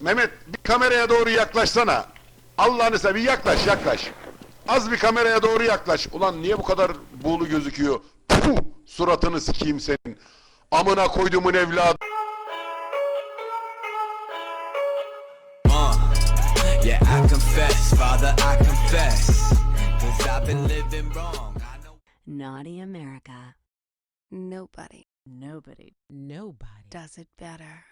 Mehmet bir kameraya doğru yaklaşsana. Allah'ını seveyim yaklaş yaklaş. Az bir kameraya doğru yaklaş. Ulan niye bu kadar buğulu gözüküyor? Puh, suratını sikeyim senin. Amına koyduğumun evladı. Uh, yeah, I confess, Father, I confess. Cause I've been living wrong. I know. Naughty America Nobody nobody nobody does it better.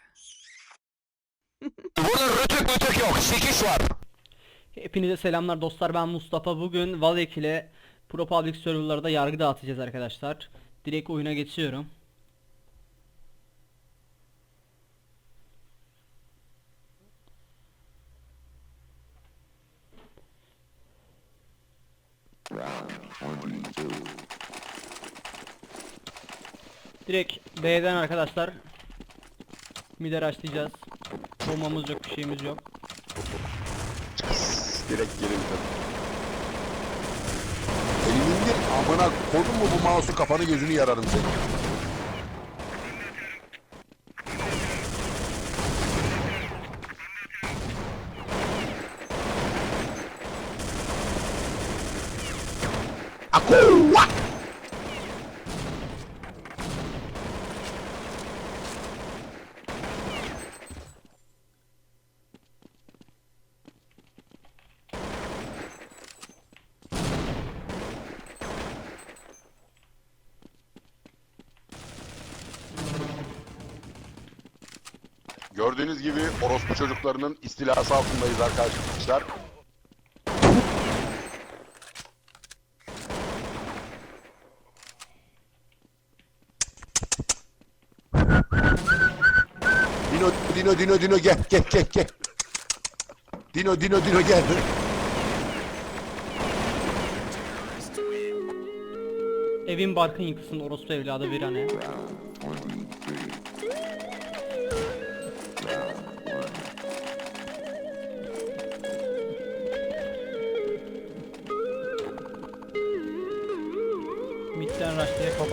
Hepinize selamlar dostlar ben Mustafa. Bugün Valek ile Pro Public Server'larda yargı dağıtacağız arkadaşlar. Direkt oyuna geçiyorum. Direkt B'den arkadaşlar Mider açlayacağız Bombamız yok bir şeyimiz yok Direkt gelin. Elini indir amına koydun mu bu mouse'u kafanı gözünü yararım senin. Gördüğünüz gibi orospu çocuklarının istilası altındayız arkadaşlar. Dino, Dino, Dino, Dino gel, gel, gel, gel. Dino, Dino, Dino gel. Evin barkın yıkılsın orospu evladı bir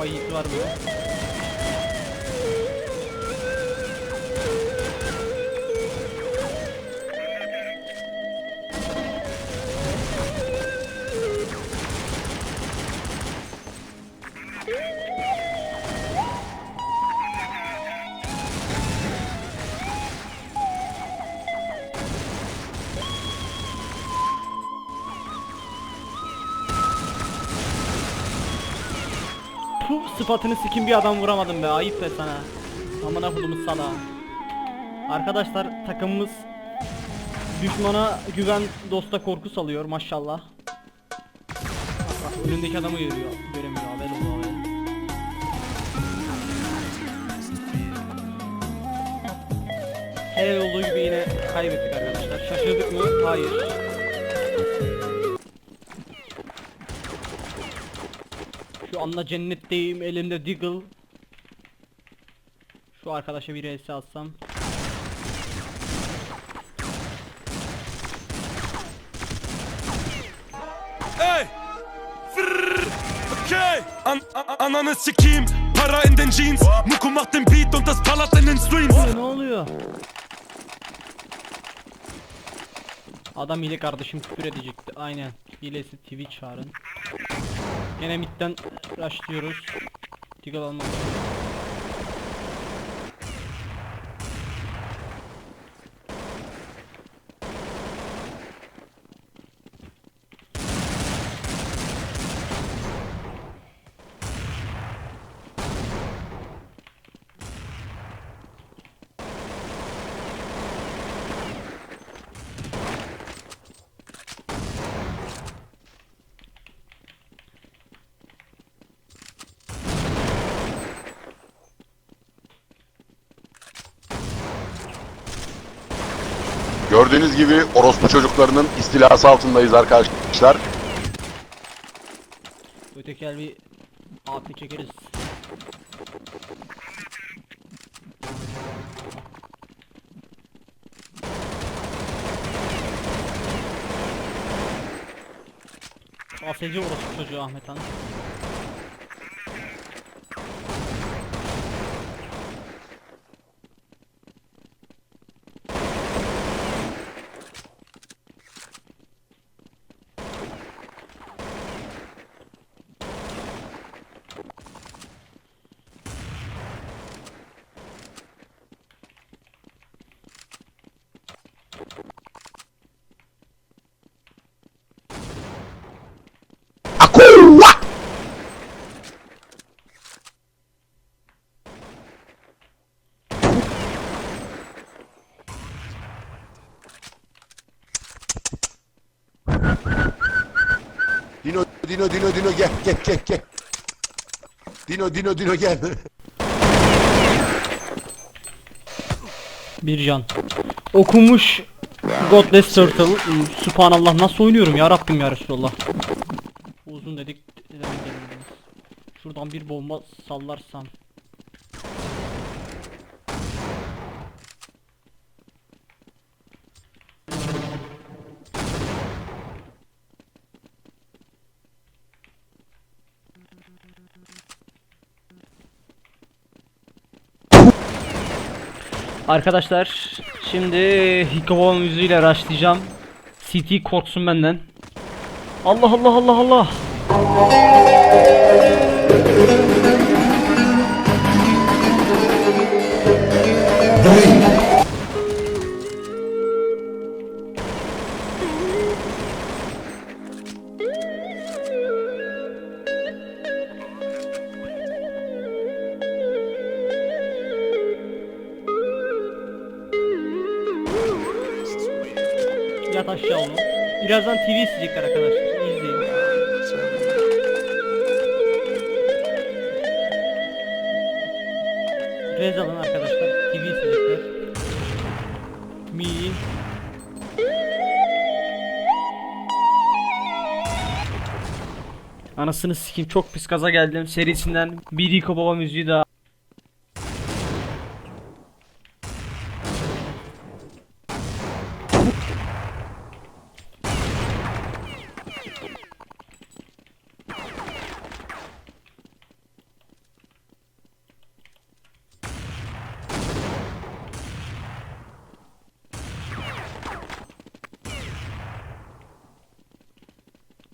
rush diye baba yiğit var Puh sıfatını sikim bir adam vuramadım be ayıp be sana. Amına kodumuz sana. Arkadaşlar takımımız düşmana güven dosta korku salıyor maşallah. Önündeki adamı görüyor. Göremiyor haber oldu haber. Her olduğu gibi yine kaybettik arkadaşlar. Şaşırdık mı? Hayır. Şu anda cennetteyim elimde Deagle Şu arkadaşa bir ES atsam Ey! Frrrr. Okay! An ananı sikeyim Para in den Jeans Muku macht den Beat und das ballert in den Streams Ne oluyor? Adam hile kardeşim küfür edecekti aynen Hilesi Twitch çağırın. Gene midden rushlıyoruz. Deagle almak Gördüğünüz gibi orospu çocuklarının istilası altındayız arkadaşlar. Öteki el bir AP çekeriz ASC orası çocuğu Ahmet Han Akua! Dino, Dino, Dino, Dino gel, gel, gel, gel. Dino, Dino, Dino gel. Bir can. Okumuş Godless Turtle. Subhanallah nasıl oynuyorum ya Rabbim ya Resulallah. Uzun dedik. Şuradan bir bomba sallarsam. Arkadaşlar şimdi Hikabo müziğiyle başlayacağım. CT korksun benden. Allah Allah Allah Allah. Yat aşağı oğlum. Birazdan TV isteyecekler arkadaşlar. Rez alın arkadaşlar. TV isteyecekler. Mi. Anasını sikeyim çok pis gaza geldim serisinden bir Rico Baba müziği daha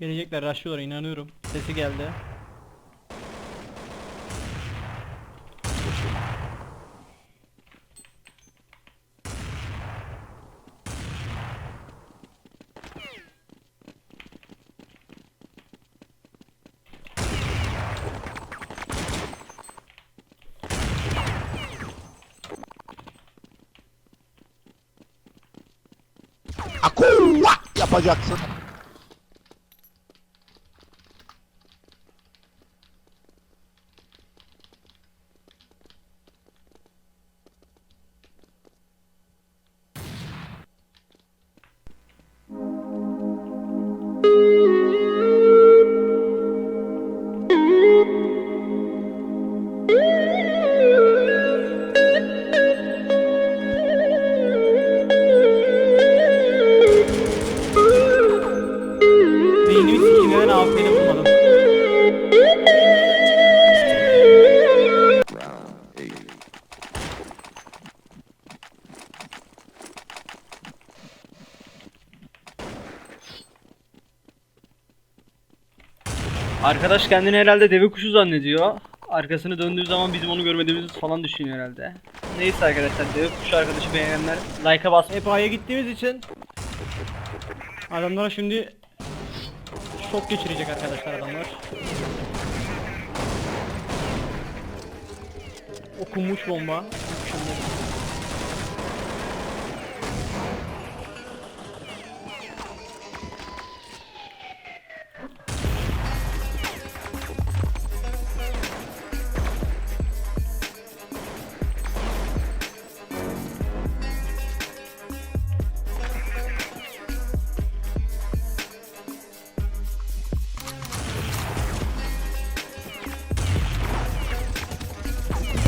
Gelecekler, rushlıyorlar inanıyorum. Sesi geldi. Akua yapacaksın. Arkadaş kendini herhalde deve kuşu zannediyor. Arkasını döndüğü zaman bizim onu görmediğimizi falan düşünüyor herhalde. Neyse arkadaşlar deve kuşu arkadaşı beğenenler like'a basmayı. Hep A'ya gittiğimiz için adamlara şimdi şok geçirecek arkadaşlar adamlar. Okunmuş bomba. Şimdi.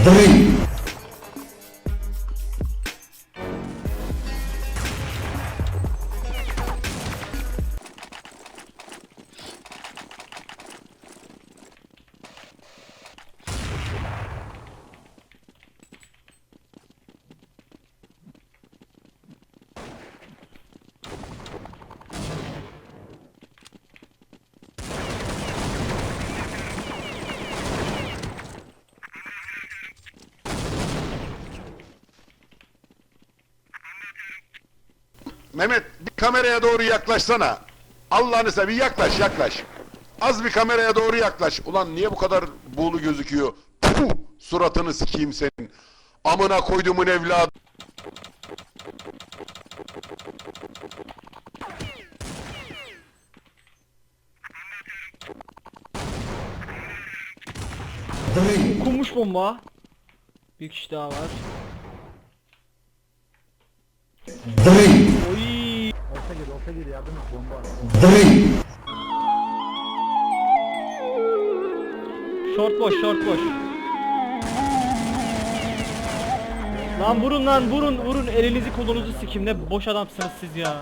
ri Mehmet bir kameraya doğru yaklaşsana. Allah'ını seveyim yaklaş yaklaş. Az bir kameraya doğru yaklaş. Ulan niye bu kadar buğulu gözüküyor? Puh, suratını sikeyim senin. Amına koyduğumun evladı. Kumuş bomba. Bir kişi daha var. Bomba. Short boş, short boş. Lan vurun lan vurun vurun elinizi kolunuzu sikim ne boş adamsınız siz ya.